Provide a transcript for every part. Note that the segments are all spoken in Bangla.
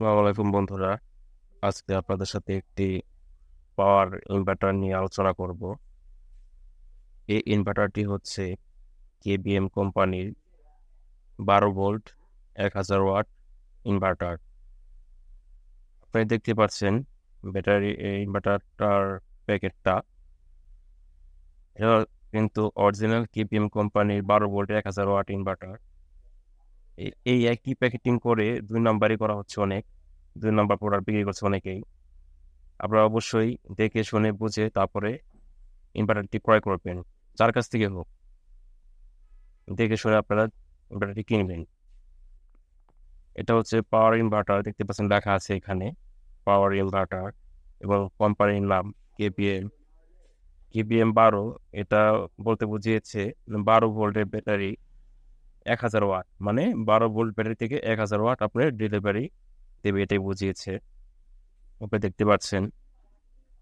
আসসালামু আলাইকুম বন্ধুরা। আজকে আপনাদের সাথে একটি পাওয়ার ইনভার্টার নিয়ে আলোচনা করব। এই ইনভার্টারটি হচ্ছে কেবিএম কোম্পানির বারো ভোল্ট, এক হাজার ওয়াট ইনভার্টার আপনি দেখতে পাচ্ছেন ব্যাটারি ইনভার্টারটার প্যাকেটটা। এটা কিন্তু অরিজিনাল কেপিএম কোম্পানির বারো ভোল্ট, এক হাজার ওয়াট ইনভার্টার এই একই প্যাকেটিং করে দুই নাম্বারই করা হচ্ছে অনেক। দুই নাম্বার প্রোডাক্ট বিক্রি করছে অনেকেই। আপনারা অবশ্যই দেখে শুনে বুঝে তারপরে ইনভার্টারটি ক্রয় করবেন। যার কাছ থেকে হোক, দেখে শুনে আপনারা ইনভার্টারটি কিনবেন এটা হচ্ছে পাওয়ার ইনভার্টার দেখতে পাচ্ছেন লেখা আছে এখানে পাওয়ার ইনভার্টার এবং কোম্পানির নাম কেপিএম কেপিএম বারো, এটা বলতে বুঝিয়েছে বারো ভোল্টের ব্যাটারি এক হাজার ওয়াট মানে বারো ভোল্ট ব্যাটারি থেকে এক হাজার ওয়াট আপনার ডেলিভারি দেবে, এটাই বুঝিয়েছে। আপনি দেখতে পাচ্ছেন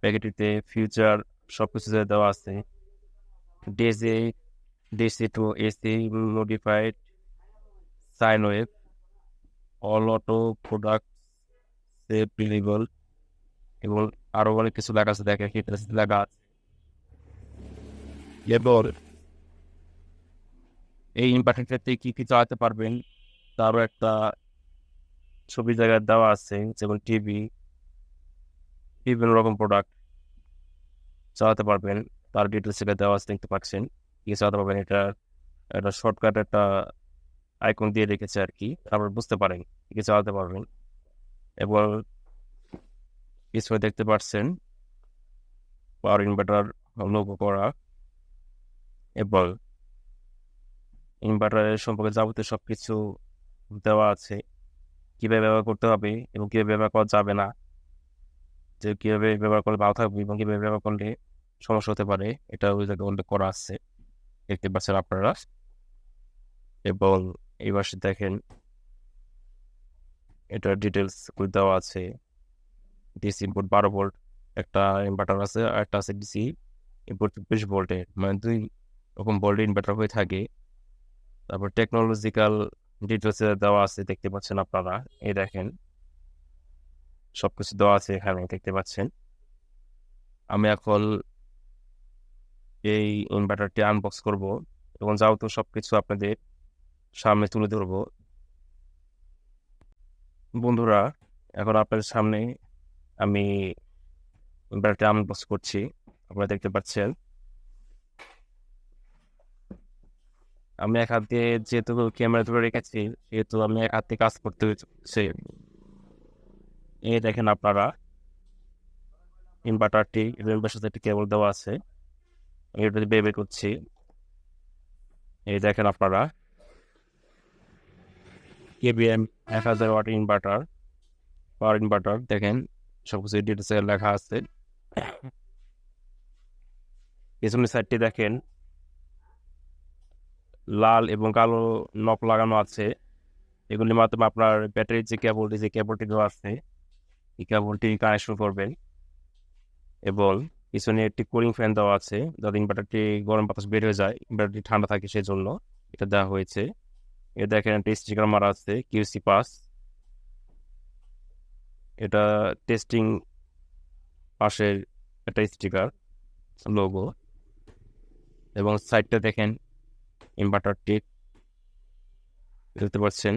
প্যাকেটটিতে ফিউচার সব কিছু দেওয়া আছে ডেজে DC to AC modified sine wave all auto product safe deliver এবং আরও অনেক কিছু লেখা আছে দেখে লেখা আছে। এই ইনভার্টারটাতে কী কী চালাতে পারবেন? তারও একটা ছবি জায়গায় দেওয়া আছে, যেমন টিভি বিভিন্ন রকম প্রোডাক্ট চালাতে পারবেন। তার ডিটেলস সেটা দেওয়া আছে, দেখতে পাচ্ছেন। কি চালাতে পারবেন? এটা একটা শর্টকাট একটা আইকন দিয়ে রেখেছে আর কি। তারপর বুঝতে পারেন কি চালাতে পারবেন। এবং কিছু দেখতে পাচ্ছেন পাওয়ার ইনভার্টার লোগো করা। এবং ইনভার্টারের সম্পর্কে যাবতীয় সব কিছু দেওয়া আছে। কীভাবে ব্যবহার করতে হবে এবং কীভাবে ব্যবহার করা যাবে না। যে কীভাবে ব্যবহার করলে ভালো থাকবে এবং কীভাবে ব্যবহার করলে সমস্যা হতে পারে, এটা ওই জায়গায় উল্লেখ করা আছে। দেখতে পাচ্ছেন আপনারা। এবং এই পাশে দেখেন এটার ডিটেলস দেওয়া আছে। ডিসি ইনপুট বারো ভোল্ট একটা ইনভার্টার আছে আর একটা আছে ডিসি ইনপুট চব্বিশ ভোল্টের মানে দুই রকম ভোল্টের ইনভার্টার হয়ে থাকে। তারপর টেকনোলজিক্যাল ডিটেলস দেওয়া আছে, দেখতে পাচ্ছেন আপনারা। এই দেখেন সব কিছু দেওয়া আছে এখানে, দেখতে পাচ্ছেন। আমি এখন এই ইনভার্টারটি আনবক্স করব এবং যাও তো সব কিছু আপনাদের সামনে তুলে ধরব। বন্ধুরা, এখন আপনাদের সামনে আমি ইনভার্টারটি আনবক্স করছি। আপনারা দেখতে পাচ্ছেন। আমি এক হাত দিয়ে যেহেতু ক্যামেরা ধরে রেখেছি, সেহেতু আমি এক হাত দিয়ে কাজ করতে হচ্ছে এই দেখেন আপনারা ইনভার্টারটি ইনভার্টার সাথে একটি কেবল দেওয়া আছে। আমি এটা বের করছি। এই দেখেন আপনারা কেবিএম এক হাজার ওয়াট ইনভার্টার পাওয়ার ইনভার্টার দেখেন সব কিছু ডিটেলসে লেখা আছে। পেছনের সাইডটি দেখেন লাল এবং কালো নক লাগানো আছে। এগুলির মাধ্যমে আপনার ব্যাটারির যে কেবলটি যে কেবলটি দেওয়া আছে, এই কেবলটি কানেকশন করবেন এবং পিছনে একটি কুলিং ফ্যান দেওয়া আছে, যাতে ইনভার্টারটি গরম বাতাস বের হয়ে যায় ইনভার্টারটি ঠান্ডা থাকে সেই জন্য এটা দেওয়া হয়েছে। এ দেখেন একটা স্টিকার মারা আছে কিউসি পাস এটা টেস্টিং পাশের একটা স্টিকার লোগো এবং সাইডটা দেখেন ইনভার্টারটি দেখতে পাচ্ছেন।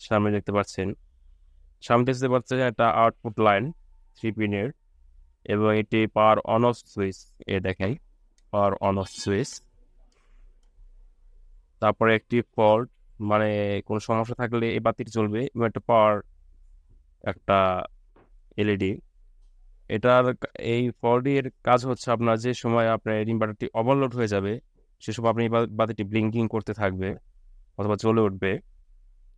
সামনে দেখতে পাচ্ছেন। সামনে দেখতে পাচ্ছেন একটা আউটপুট লাইন থ্রি পিনের এবং এটি পাওয়ার অন অফ সুইচ এ দেখাই পাওয়ার অন অফ সুইচ তারপরে একটি ফল্ট মানে কোনো সমস্যা থাকলে এই বাতিটি চলবে এবং একটা পাওয়ার একটা এলইডি এটার এই ফলটির কাজ হচ্ছে আপনার যে সময় আপনার ইনভার্টারটি ওভারলোড হয়ে যাবে, সে সময় আপনি বাতিটি ব্লিঙ্কিং করতে থাকবে অথবা চলে উঠবে।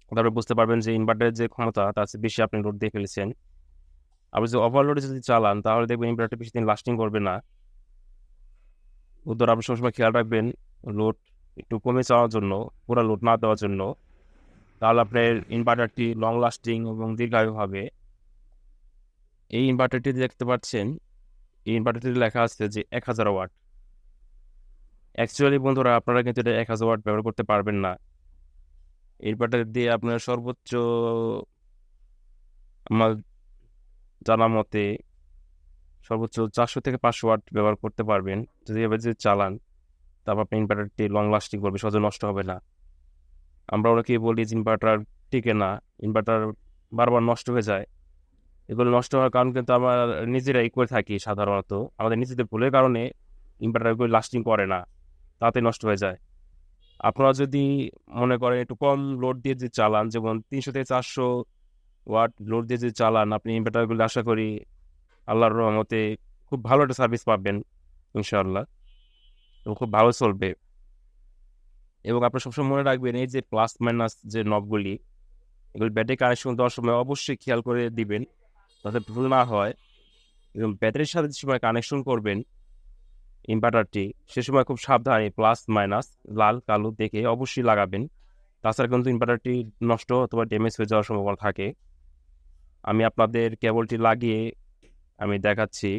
তারপরে বুঝতে পারবেন যে ইনভার্টারের যে ক্ষমতা, তার চেয়ে বেশি আপনি লোড দিয়ে ফেলেছেন। আপনি যদি ওভারলোডে যদি চালান, তাহলে দেখবেন ইনভার্টারটি বেশি দিন লাস্টিং করবে না। উত্তর আপনি সবসময় খেয়াল রাখবেন লোড একটু কমে চাওয়ার জন্য, পুরো লোড না দেওয়ার জন্য। তাহলে আপনার ইনভার্টারটি লং লাস্টিং এবং দীর্ঘায়ু হবে। এই ইনভার্টারটি দেখতে পাচ্ছেন, এই ইনভার্টারটি লেখা আছে যে এক হাজার ওয়াট। অ্যাকচুয়ালি বন্ধুরা, আপনারা কিন্তু এটা এক হাজার ওয়াট ব্যবহার করতে পারবেন না। ইনভার্টার দিয়ে আপনার সর্বোচ্চ আমার জানা মতে সর্বোচ্চ চারশো থেকে পাঁচশো ওয়াট ব্যবহার করতে পারবেন। যদি এবার যদি চালান, তারপর আপনার ইনভার্টারটি লং লাস্টিং করবে, সহজে নষ্ট হবে না। আমরা অনেকেই বলি যে ইনভার্টার টিকে না ইনভার্টার বারবার নষ্ট হয়ে যায়। এগুলো নষ্ট হওয়ার কারণ কিন্তু আমরা নিজেরাই করে থাকি সাধারণত। আমাদের নিজেদের ভুলের কারণে ইনভার্টারগুলো লাস্টিং করে না, তাতে নষ্ট হয়ে যায়। আপনারা যদি মনে করেন একটু কম লোড দিয়ে যদি চালান, যেমন তিনশো থেকে চারশো ওয়াট লোড দিয়ে যদি চালান, আপনি ইনভার্টারগুলো আশা করি আল্লাহর রহমতে খুব ভালো একটা সার্ভিস পাবেন, ইনশাআল্লাহ। এবং খুব ভালো চলবে। এবং আপনার সবসময় মনে রাখবেন, এই যে প্লাস মাইনাস যে নবগুলি এগুলি ব্যাটারি কানেকশন দেওয়ার সময় অবশ্যই খেয়াল করে দিবেন। যাতে ভুল না হয়। এবং ব্যাটারির সাথে যে সময় কানেকশন করবেন ইনভার্টারটি সে সময় খুব সাবধানে প্লাস মাইনাস লাল, কালো দেখে অবশ্যই লাগাবেন। তাছাড়া কিন্তু ইনভার্টারটি নষ্ট অথবা ড্যামেজ হয়ে যাওয়ার সম্ভাবনা থাকে। আমি আপনাদের কেবলটি লাগিয়ে আমি দেখাচ্ছি।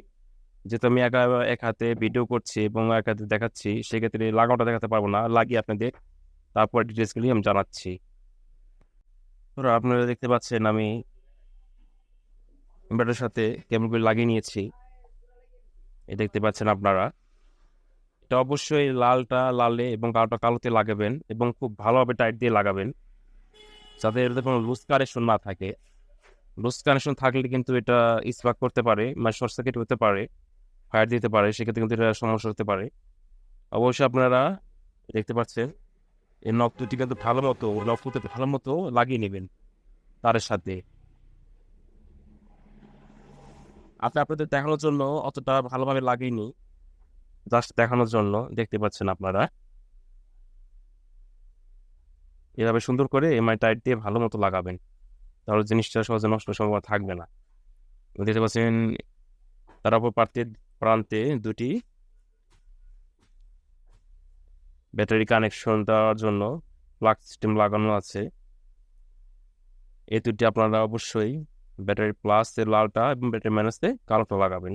যেহেতু আমি একা এক হাতে ভিডিও করছি এবং এক হাতে দেখাচ্ছি, সেক্ষেত্রে লাগানোটা দেখাতে পারব না, লাগিয়ে আপনাদের তারপর ডিটেলসগুলি আমি জানাচ্ছি। আপনারা দেখতে পাচ্ছেন আমি ইনভার্টারের সাথে কেবলগুলি লাগিয়ে নিয়েছি। এই দেখতে পাচ্ছেন আপনারা। এটা অবশ্যই লালটা লালে এবং কালোটা কালোতে লাগাবেন এবং খুব ভালোভাবে টাইট দিয়ে লাগাবেন। যাতে এটাতে কোনো লুজ কানেকশন না থাকে। লুজ কানেকশন থাকলে কিন্তু এটা স্পার্ক করতে পারে মানে শর্ট সার্কিট হতে পারে ফায়ার দিতে পারে, সেক্ষেত্রে কিন্তু এটা সমস্যা হতে পারে। অবশ্যই আপনারা দেখতে পাচ্ছেন, এই নখ দুটি কিন্তু ভালো মতো নখ ভালো মতো লাগিয়ে নেবেন তারের সাথে। আপনি আপনাদের দেখানোর জন্য অতটা ভালোভাবে লাগিয়ে জাস্ট দেখানোর জন্য দেখতে পাচ্ছেন আপনারা। এভাবে সুন্দর করে এমআই টাইট দিয়ে ভালো মতো লাগাবেন। তাহলে জিনিসটা সহজে নষ্ট সম্ভাবনা থাকবে না। দেখতে পাচ্ছেন, তার উপর প্রান্তে প্রান্তে দুটি ব্যাটারি কানেকশন দেওয়ার জন্য প্লাগ সিস্টেম লাগানো আছে। এই দুটি আপনারা অবশ্যই ব্যাটারি প্লাস প্লাসের লালটা এবং ব্যাটারি মাইনাসে কালোটা লাগাবেন।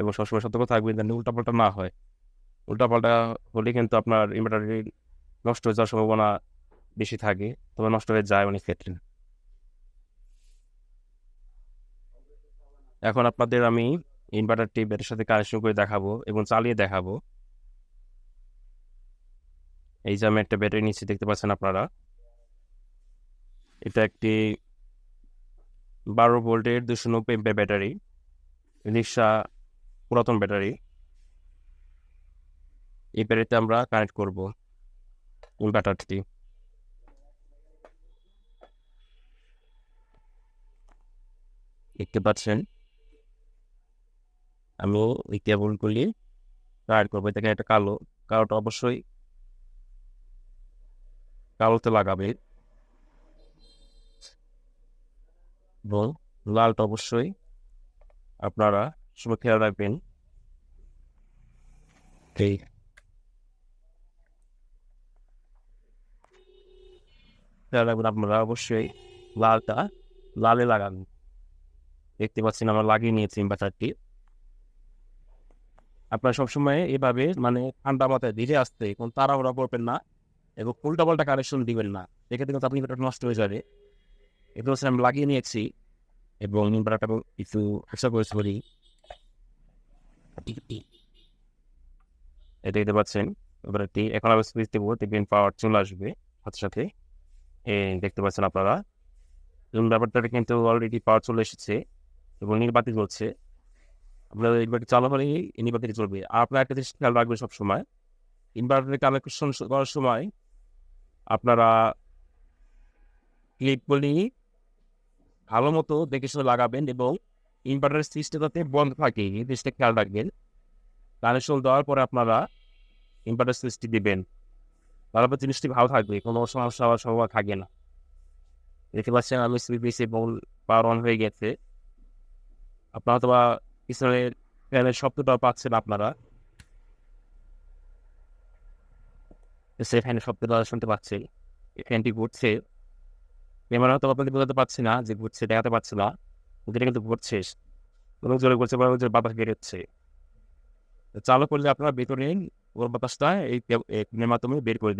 এবং সবসময় সতর্ক থাকবেন যেন উল্টাপাল্টা না হয়। উল্টাপাল্টা হলে কিন্তু আপনার ইনভার্টারটি নষ্ট হয়ে যাওয়ার সম্ভাবনা বেশি থাকে, তবে নষ্ট হয়ে যায় অনেক ক্ষেত্রে। এখন আপনাদের আমি ইনভার্টারটি ব্যাটারির সাথে কানেকশন করে দেখাবো এবং চালিয়ে দেখাবো। এই যে আমি একটা ব্যাটারি নিচ্ছি, দেখতে পাচ্ছেন আপনারা? এটা একটি বারো ভোল্টের দুশো নব্বই এমপের ব্যাটারি, রিক্সা পুরাতন ব্যাটারি। এই ব্যাটারিতে আমরা কানেক্ট করব ইনভার্টারটি দেখতে পাচ্ছেন আমি ওই কেবলগুলি কানেক্ট করব। দেখেন একটা কালো, কালোটা অবশ্যই কালোতে লাগাবে। এবং লালটা অবশ্যই আপনারা সময় খেয়াল রাখবেন। খেয়াল রাখবেন আপনারা অবশ্যই লালটা লালে লাগান। দেখতে পাচ্ছেন আমরা লাগিয়ে নিয়েছি ইনভার্টারটি আপনারা সবসময় এভাবে মানে ঠান্ডা মাথায় ধীরে আসতে কোন তাড়াহুড়া করবেন না এবং উল্টা পাল্টা কানেকশন দিবেন না। এক্ষেত্রে কিন্তু আপনি নষ্ট হয়ে যাবে। এগুলো হচ্ছে আমি লাগিয়ে নিয়েছি এবং ইনভার্টারটা একটু আশা করেছি বলি এটা দেখতে পাচ্ছেন। ইনভার্টারটি এখন আমি সুইচ দেবো। দেখবেন পাওয়ার চলে আসবে সাথে সাথে। দেখতে পাচ্ছেন আপনারা। এবং ব্যাপারটাতে কিন্তু অলরেডি পাওয়ার চলে এসেছে এবং নির্বাতিত হচ্ছে আপনার ইনভার্টার চালু হলেই নির্বাতিত চলবে আর আপনার একটা জিনিস খেয়াল রাখবেন সবসময় ইনভার্টারে কানেকশন করার সময় আপনারা ক্লিপগুলি ভালো মতো দেখে শুনে লাগাবেন এবং ইনভার্টার সুইচটা যাতে বন্ধ থাকে, এই জিনিসটা খেয়াল রাখবেন। কানেকশন দেওয়ার পরে আপনারা ইনভার্টার সুইচটি দিবেন। তারপর জিনিসটি ভালো থাকবে, কোনো সমস্যা হওয়ার সম্ভাবনা থাকে না। দেখতে পাচ্ছেন আমি সুইচ দিয়েছি এবং পাওয়ার অন হয়ে গেছে। আপনারা অথবা পিছনের ফ্যানের শব্দটা পাচ্ছেন আপনারা। সে ফ্যানের শব্দটা শুনতে পাচ্ছেন। এই ফ্যানটি ঘুরছে। ক্যামেরা হয়তো আপনাদের বোঝাতে পারছি না যে ঘুরছে, দেখাতে পারছি না। এটা কিন্তু ঘুরছে অনেক জোরে ঘুরছে বা জোরে বাতাস বেরোচ্ছে চালু করলে আপনারা ভেতরে ওর বাতাসটা এই ফ্যানের মাধ্যমে বের করে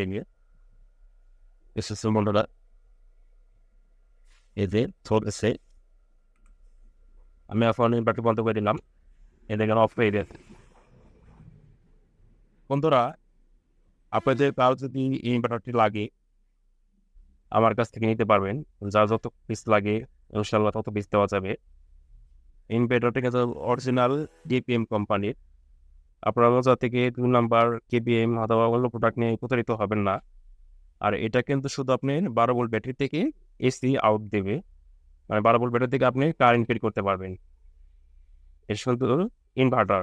এসেছে বন্ধুরা। এই যে চলতেছে আমি এখন ইনভার্টার বন্ধ করে দিলাম। এটা কেন অফ হয়ে গেছে। বন্ধুরা, আপনাদের কারও যদি ইনভার্টারটি লাগে আমার কাছ থেকে নিতে পারবেন। যা যত পিস লাগে ইনশাল্লাহ তত পিস দেওয়া যাবে। ইনভার্টারটি কিন্তু অরিজিনাল ডিপিএম কোম্পানির আপনারা মজা থেকে দু নাম্বার কেবিএম অথবা অন্য প্রোডাক্ট নিয়ে প্রতারিত হবেন না। আর এটা কিন্তু শুধু আপনি বারো ভোল্ট ব্যাটারি থেকে এসি আউট দেবে। মানে বারো ভোল্ট ব্যাটারি থেকে আপনি কারেন্ট বের করতে পারবেন। এর শুধু ইনভার্টার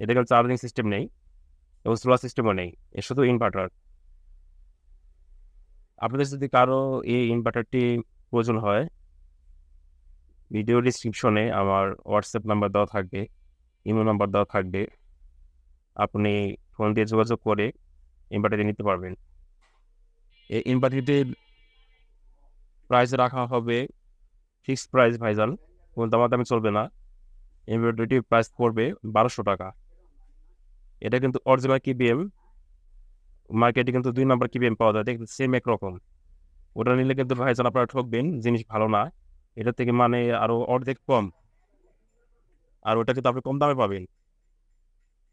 এটা কিন্তু চার্জিং সিস্টেম নেই এবং সোলার সিস্টেমও নেই। এর শুধু ইনভার্টার আপনাদের যদি কারও এই ইনভার্টারটি প্রয়োজন হয় ভিডিও ডিসক্রিপশনে আমার হোয়াটসঅ্যাপ নাম্বার দেওয়া থাকবে ইমেল নাম্বার দেওয়া থাকবে। আপনি ফোন দিয়ে যোগাযোগ করে ইনভার্টারটি নিতে পারবেন। এই ইনভার্টারটির প্রাইস রাখা হবে ফিক্সড প্রাইস ভাইজান। কোনো দামাদামি চলবে না। ইনভার্টারটির প্রাইস পড়বে বারোশো টাকা। এটা কিন্তু অরিজিনাল কিবিএম মার্কেটে কিন্তু দুই নম্বর কিবিএম পাওয়া যায়। দেখতে সেম একরকম ওটা নিলে কিন্তু ভাইজান আপনারা ঠকবেন, জিনিস ভালো না এটা থেকে মানে আরও অর্ধেক কম। আর ওটা কিন্তু আপনি কম দামে পাবেন।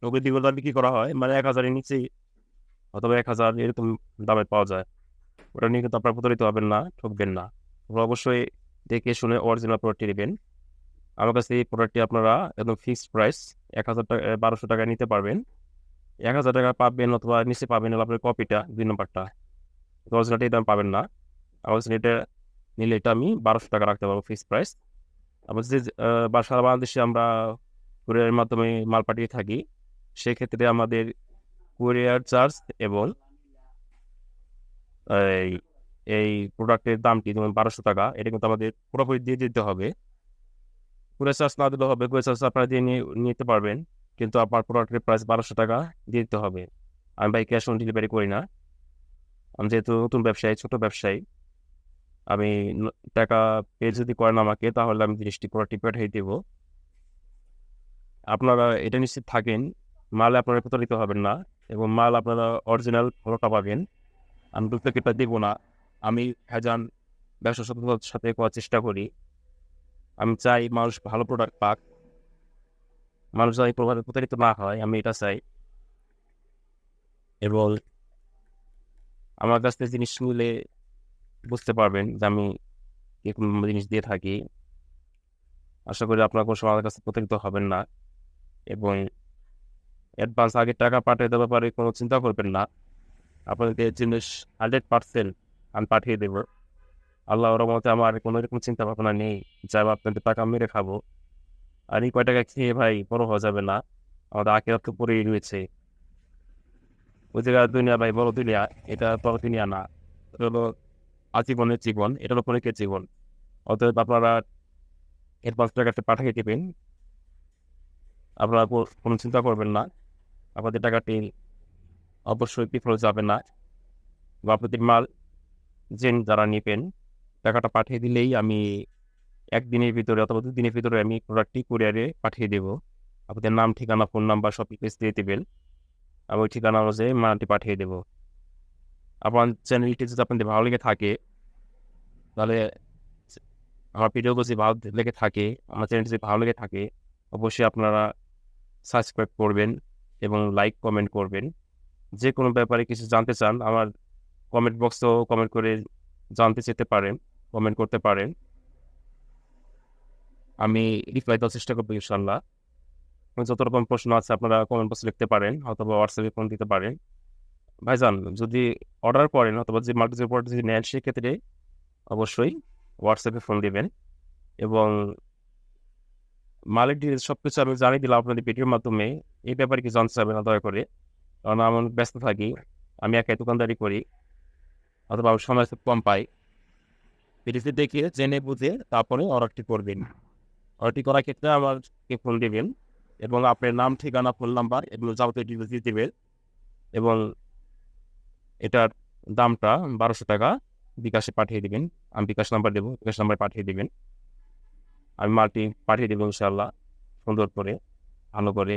ওকে দ্বিগুণ দামে বিক্রি করা হয়? মানে এক হাজারের নিচেই, অথবা এক হাজার এরকম দামে পাওয়া যায়। ওটা নিয়ে কিন্তু আপনারা প্রতারিত হবেন না, ঠকবেন না। অবশ্যই দেখে শুনে অরিজিনাল প্রোডাক্টটি নেবেন। আমার কাছে এই প্রোডাক্টটি আপনারা একদম ফিক্সড প্রাইস এক হাজার টাকা, বারোশো টাকায় নিতে পারবেন। এক হাজার টাকা পাবেন অথবা নিচে পাবেন আপনার কপিটা দুই নম্বরটা। অরিজিনালটা এই দাম পাবেন না। এটা নিলে এটা আমি বারোশো টাকা রাখতে পারব ফিক্সড প্রাইস আবার যে বা সারা বাংলাদেশে আমরা কুরিয়ারের মাধ্যমে মাল পাঠিয়ে থাকি, সেক্ষেত্রে আমাদের কুরিয়ার চার্জ এবং এই এই প্রোডাক্টের দামটি যেমন বারোশো টাকা, এটা কিন্তু আমাদের পুরোপুরি দিয়ে দিতে হবে। কুরিয়ার চার্জ না দিলে হবে কুরিয়ার চার্জ আপনারা দিয়ে নিয়ে, নিতে পারবেন। কিন্তু আপনার প্রোডাক্টের প্রাইস বারোশো টাকা দিয়ে দিতে হবে। আমি ভাই ক্যাশ অন ডেলিভারি করি না। আমি যেহেতু নতুন ব্যবসায়ী, ছোট ব্যবসায়ী, আমি টাকা পে যদি করেন আমাকে, তাহলে আমি জিনিসটি প্রোডাক্টটি পাঠিয়ে দেবো। আপনারা এটা নিশ্চিত থাকেন, মাল আপনারা প্রতারিত হবেন না এবং মাল আপনারা অরিজিনাল ভালোটা পাবেন। আমি ডুপ্লিকেটটা দেবো না। আমি হ্যাজান ব্যবসা সততার সাথে করার চেষ্টা করি। আমি চাই মানুষ ভালো প্রোডাক্ট পাক। মানুষ যাতে প্রতারিত না হয়, আমি এটা চাই। এবং আমার কাছ থেকে জিনিস নিলে বুঝতে পারবেন যে আমি এরকম জিনিস দিয়ে থাকি। আশা করি আপনার কোনো সময় আমার কাছে প্রতারিত হবেন না এবং অ্যাডভান্স আগে টাকা পাঠিয়ে দেওয়ার ব্যাপারে কোনো চিন্তা করবেন না। আপনাদেরকে জিনিস হান্ড্রেড পার্সেন্ট আমি পাঠিয়ে দেবো। আল্লাহ রহমতে আমার কোনো রকম চিন্তা ভাবনা নেই যা আপনাদের টাকা মেরে খাব। আর এই কয় টাকা খেয়ে ভাই বড় হওয়া যাবে না। আমাদের আখেরাত তো পরেই রয়েছে। ওই দুনিয়া ভাই, বড় দুনিয়া। এটা বড় দুনিয়া না। এটা হলো আজীবনের জীবন। এটা হলো ক্ষণিকের জীবন। অতএব আপনারা অ্যাডভান্স টাকাটা পাঠিয়ে দেবেন। আপনারা কোনো চিন্তা করবেন না। আপনাদের টাকাটি অবশ্যই বিফলে যাবে না। বা আপনাদের মাল জেন যারা নেবেন, টাকাটা পাঠিয়ে দিলেই আমি একদিনের ভিতরে অথবা দুদিনের ভিতরে আমি প্রোডাক্টটি কুরিয়ারে পাঠিয়ে দেবো। আপনাদের নাম, ঠিকানা ফোন নাম্বার সব ডিটেলস দিয়ে দেবেন। আমি ওই ঠিকানা অনুযায়ী মালটি পাঠিয়ে দেবো। আপনার চ্যানেলটি যদি আপনাদের ভালো লেগে থাকে, তাহলে আমার ভিডিওগুলো যদি ভালো লেগে থাকে, আমার চ্যানেলটি যদি ভালো লেগে থাকে, অবশ্যই আপনারা সাবস্ক্রাইব করবেন এবং লাইক কমেন্ট করবেন। যে কোনো ব্যাপারে কিছু জানতে চান, আমার কমেন্ট বক্সেও কমেন্ট করে জানতে চেতে পারেন কমেন্ট করতে পারেন। আমি রিপ্লাই দেওয়ার চেষ্টা করব ইনশাল্লাহ যত রকম প্রশ্ন আছে আপনারা কমেন্ট বক্সে লিখতে পারেন অথবা হোয়াটসঅ্যাপে ফোন দিতে পারেন। ভাইজান, যদি অর্ডার করেন অথবা যে মার্কেট প্রোডাক্ট যদি নেন সেক্ষেত্রে অবশ্যই হোয়াটসঅ্যাপে ফোন দিবেন। এবং মালিক ডিটেলস সব কিছু আমি জানিয়ে দিলাম আপনাদের ভিডিওর মাধ্যমে। এই ব্যাপারে কি জানতে চাবেন না, দয়া করে। কারণ আমি ব্যস্ত থাকি, আমি একাই দোকানদারি করি, অথবা আমি সময় খুব কম পাই। ভিডিওটি দেখে, জেনে, বুঝে তারপরে অর্ডারটি করবেন। অর্ডারটি করার ক্ষেত্রে আমাকে ফোন দেবেন এবং আপনার নাম, ঠিকানা, ফোন নাম্বার এগুলো যাবতীয় ডিটেলস দিয়ে দেবেন এবং এটার দামটা বারোশো টাকা বিকাশে পাঠিয়ে দেবেন। আমি বিকাশ নাম্বার দেবো, বিকাশ নাম্বারে পাঠিয়ে দেবেন। আমি মালটি পাঠিয়ে দেবো ইনশাল্লাহ সুন্দর করে, ভালো করে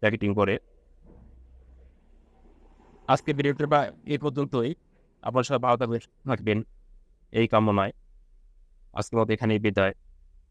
প্যাকেটিং করে। আজকে ভিডিওটা বা এই পর্যন্তই। আপনার সবাই ভালো থাকবেন। এই কামনায় আজকের মতো এখানেই বিদায়।